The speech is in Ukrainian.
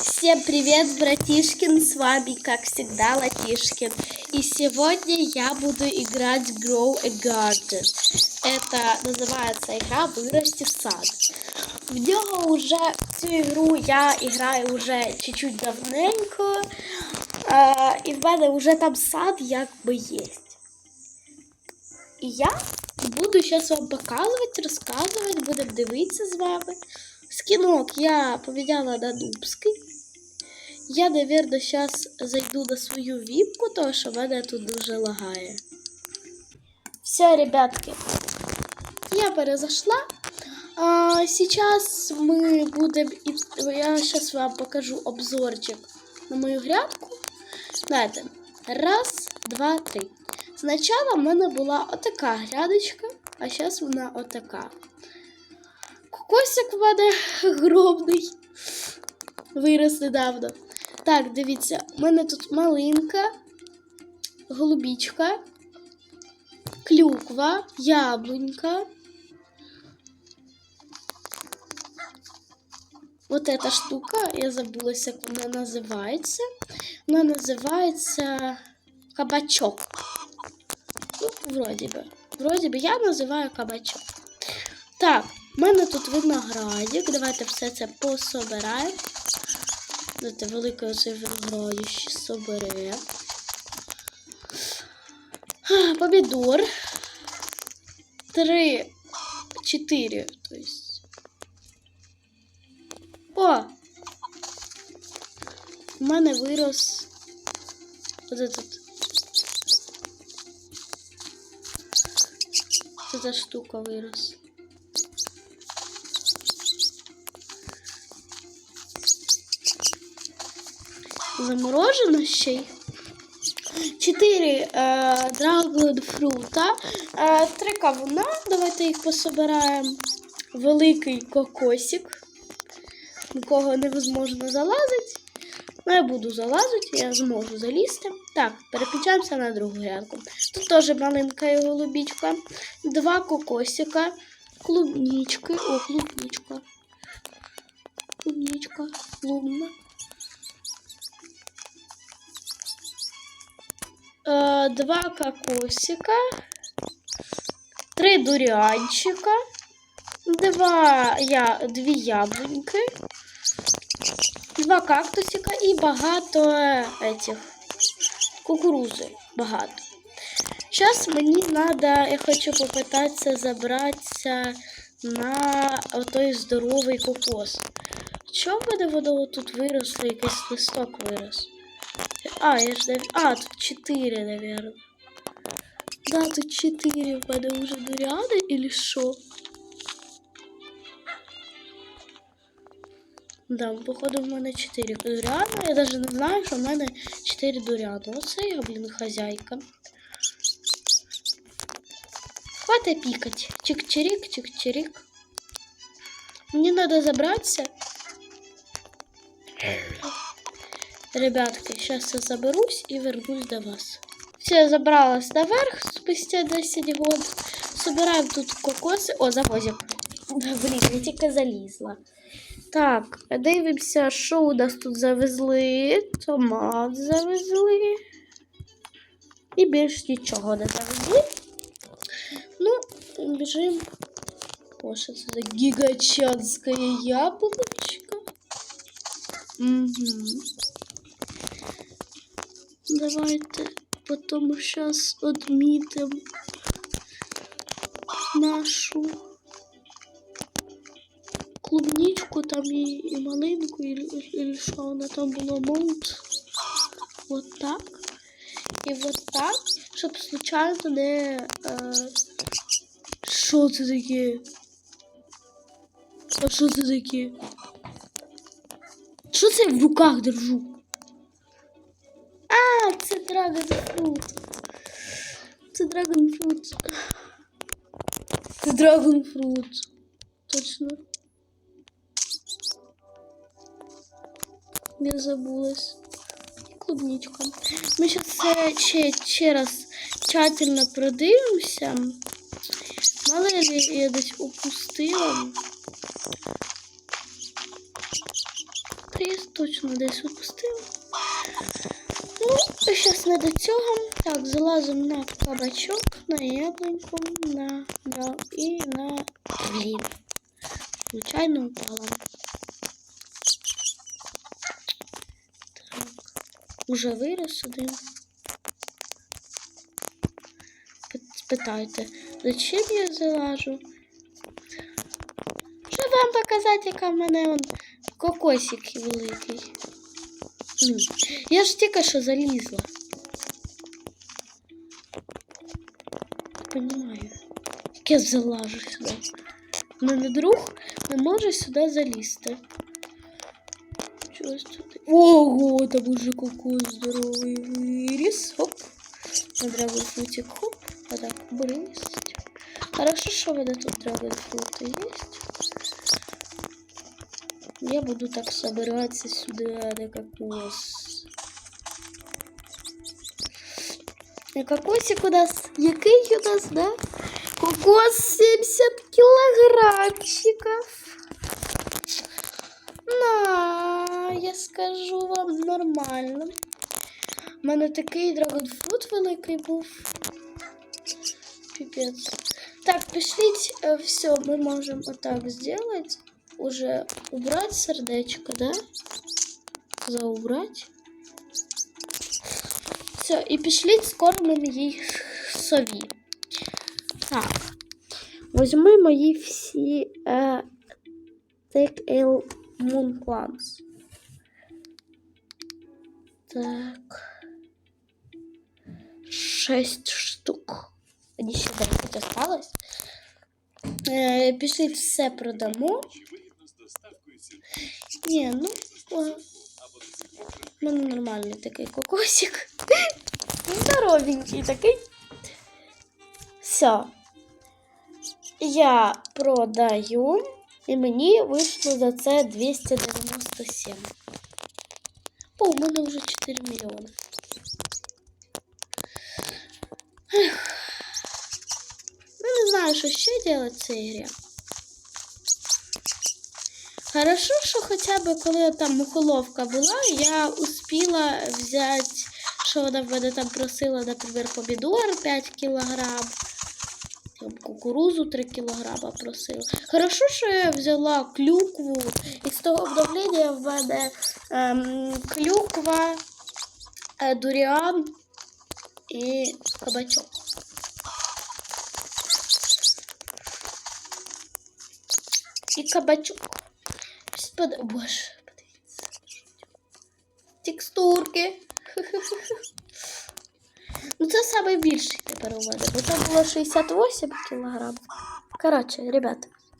Всем привет, братишкин, с вами, как всегда, Латишкин. И сегодня я буду играть Grow a Garden. Это называется игра «Вырасти в сад». В нього уже, в цю ігру я граю уже чуть-чуть давненько. А, і в мене вже там сад якби є. І я буду зараз вам показувати, розказувати, будемо дивитися з вами. Скинок я поміняла на дубський. Я, наверное, зараз зайду на свою віпку, тому що мене тут дуже лагає. Все, ребятки, я перезашла. А, сейчас мы будем... Я сейчас вам покажу обзорчик на мою грядку. Знаєте, раз, два, три. Спочатку в мене була отака грядочка, а зараз вона отака. Кокосик в мене гробний. Вирос недавно. Так, дивіться, у мене тут малинка, голубічка, клюква, яблунька. Вот эта штука, я забулась, як вона називається. Вона називається кабачок. Ну, вроді би. Вроді би, я називаю кабачок. Так, в мене тут виноградик. Давайте все це пособираємо. Знаєте, велике оце виноградище собере. А, Помідор. Три, чотири, то есть. О! У мене вирос вот этот. Вот эта штука вирос. Заморожено ще й. Чотири е, драгонфрута, е, три кавуна. Давайте їх пособираємо. Великий кокосик. Нікого невозможно залазити. Ну, я буду залазити, я зможу залізти. Так, переключаємося на другу грядку. Тут теж маленька і голубічка. Два кокосика, клубнички. О, клубничка. Клубничка, клубна. Е, два кокосика, три дуріанчика, два, я, дві яблуньки, два кактусика і багато е, этих кукурузи. Багато. Зараз мені треба, я хочу попитатися забратися на той здоровий кокос. Чого мене воно тут виросло, якийсь листок вирос? А, я ж нав- А, тут 4, наверное. Да, тут 4 в мене уже дуряни или що? Да, походу в мене 4 дуряни. Я даже не знаю, що в мене 4 дуряни. Оце я, блін, хазяйка. Хватит пикать. Чик-чирик, чик-чирик. Мне надо забраться. Ребятки, сейчас я заберусь и вернусь до вас. Все, забралась наверх спустя 10 год. Собираем тут кокоси. О, завозик. Да, блін, я тільки залізла. Так, дивимося, що у нас тут завезли. Томат завезли. І більш нічого не завезли. Ну, що це за гігачанська яблучко. Угу. Давайте потом сейчас отметим нашу клубничку там и, и малинку, или, или что она там было молот. Вот так. І вот так, щоб случайно не. Е, що це таке? А що це таке? Що це я в руках держу? А, це драгонфрут. Це драгонфрут. Точно. Я забулась. Клубничка. Ми зараз ще, ще раз тщательно продивимося. Мало ли я десь упустила. Прес точно десь відпустила. Ну, зараз не до цього. Так, залазимо на кабачок, на яблуньку, на, на і на блін. Случайно упала. Так, уже вирос один. Пит- Спитайте, зачем я залажу? Щоб вам показати, яка в мене он кокосик великий. М, Я ж тільки що залізла. Понимаю. Як я залажу сюди. У мене друг не може сюди залізти. Чогось тут. Ого, там уже кокос здоровий виріс. Хоп. На драгонфруті хоп. А так, брысть. Хорошо, що в мене тут драгонфруты есть. Я буду так собираться сюда на кокос. На кокосик у нас, який у нас, да? Кокос 70 килограммчиков. На, я скажу вам нормально. У мене такий драгонфрут великий був. Пипец. Так, пішліть, е, все, ми можемо отак сделать Уже убрать сердечко, да? Заубрать. Все, і пішліть скормимо їй сові. Так. Возьми мої всі е, Take L Moon Plants. Так. Шесть штук. Мені ще 10 осталось. Е, пішліть все продамо. Ні, ну. о, У мене нормальний такий кокосик. Здоровенький такий. Все. Я продаю, і мені вийшло за це 297. О, у мене вже 4 мільйони. Ех. Знаю, що ще робити в цій грі. Хорошо, що хоча б коли там мухоловка була, я успіла взяти, що вона в мене там просила, наприклад, помідор 5 кілограм, там кукурузу 3 кілограма просила. Хорошо, що я взяла клюкву, і з того обновлення в мене ем, клюква, е, дуріан і кабачок. І кабачок. Господи, боже, подивіться. Текстурки. Ну, це найбільший тепер у мене, бо це було 68 кілограм. Коротше, ребята,